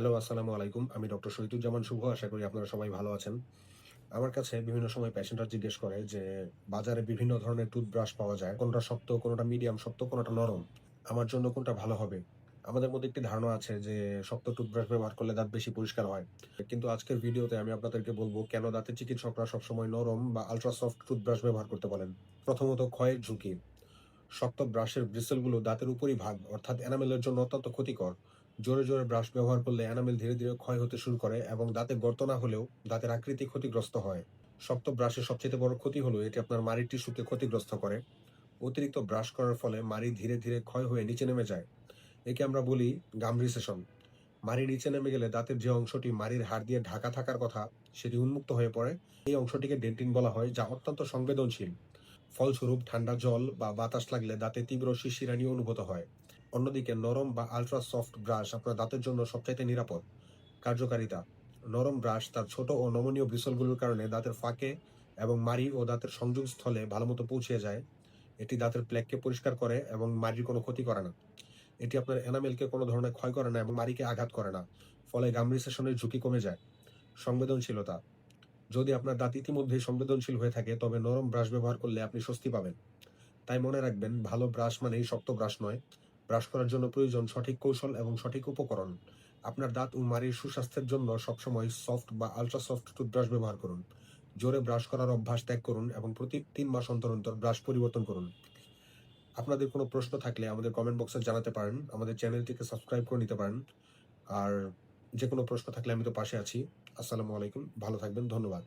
Hello আসসালামু আলাইকুম। আমি ডক্টর শহীদুজ্জামান শুভ, আশা করি আপনারা সবাই ভালো আছেন। আমার কাছে বিভিন্ন সময় পেশেন্টরা জিজ্ঞেস করে যে, বাজারে বিভিন্ন ধরনের টুথব্রাশ পাওয়া যায়, কোনটা শক্ত, কোনটা মিডিয়াম শক্ত, কোনটা নরম? আমার জন্য কোনটা ভালো হবে? আমাদের মধ্যে একটি ধারণা আছে যে, শক্ত টুথব্রাশ ব্যবহার করলে দাঁত বেশি পরিষ্কার হয়। কিন্তু আজকের ভিডিওতে আমি আপনাদেরকে বলব, কেন দাঁতের চিকিৎসকরা সবসময় নরম বা আলট্রা সফট টুথব্রাশ ব্যবহার করতে বলেন? প্রথমত, ক্ষয়ের ঝুঁকি। শক্ত ব্রাশের ব্রিসেলগুলো দাঁতের উপরই ভাগ অর্থাৎ এনামেলের জন্য অত্যন্ত ক্ষতিকর। জোরে জোরে ব্রাশ ব্যবহার করলে এনামেল ধীরে ধীরে ক্ষয় হতে শুরু করে এবং দাঁতে গর্ত না হলেও দাঁতের আকৃতি ক্ষতিগ্রস্ত হয়। শক্ত ব্রাশের সবচেয়ে বড় ক্ষতি হলো এটি আপনার মাড়ির টিস্যুকে ক্ষতিগ্রস্ত করে। অতিরিক্ত ব্রাশ করার ফলে মাড়ি ধীরে ধীরে ক্ষয় হয়ে নিচে নেমে যায়। একে আমরা বলি গাম রিসেশন মাড়ি নিচে নেমে গেলে দাঁতের যে অংশটি মাড়ির হাড় দিয়ে ঢাকা থাকার কথা সেটি উন্মুক্ত হয়ে পড়ে। এই অংশটিকে ডেন্টিন বলা হয়, যা অত্যন্ত সংবেদনশীল। ফলস্বরূপ ঠান্ডা জল বা বাতাস লাগলে দাঁতে তীব্র শিশিরানি অনুভূত হয়। অন্যদিকে নরম বা আলট্রা সফট ব্রাশ আপনার দাঁতের জন্য সবচাইতে নিরাপদ। কার্যকারিতা, নরম ব্রাশ তার ছোট ও নমনীয় ব্রিসলগুলোর কারণে দাঁতের ফাঁকে এবং মাড়ি ও দাঁতের সংযোগস্থলে ভালোমতো পৌঁছে যায়। এটি দাঁতের প্লেককে পরিষ্কার করে এবং মাড়ির কোনো ক্ষতি করে না। এটি আপনার এনামেলকে কোনো ধরনের ক্ষয় করে না এবং মাড়িকে আঘাত করে না, ফলে গামরিসেশনের ঝুঁকি কমে যায়। সংবেদনশীলতা যদি আপনার দাঁত ইতিমধ্যেই সংবেদনশীল হয়ে থাকে, তবে নরম ব্রাশ ব্যবহার করলে আপনি স্বস্তি পাবেন। তাই মনে রাখবেন, ভালো ব্রাশ মানেই শক্ত ব্রাশ নয়। ব্রাশ করার জন্য প্রয়োজন সঠিক কৌশল এবং সঠিক উপকরণ। আপনার দাঁত ও মাড়ির সুস্বাস্থ্যের জন্য সবসময় সফট বা আলট্রা সফট টুথব্রাশ ব্যবহার করুন। জোরে ব্রাশ করার অভ্যাস ত্যাগ করুন এবং প্রতি তিন মাস অন্তর অন্তর ব্রাশ পরিবর্তন করুন। আপনাদের কোনো প্রশ্ন থাকলে আমাদের কমেন্ট বক্সে জানাতে পারেন। আমাদের চ্যানেলটিকে সাবস্ক্রাইব করে নিতে পারেন। আর যে কোনো প্রশ্ন থাকলে আমি তো পাশে আছি। আসসালামু আলাইকুম। ভালো থাকবেন। ধন্যবাদ।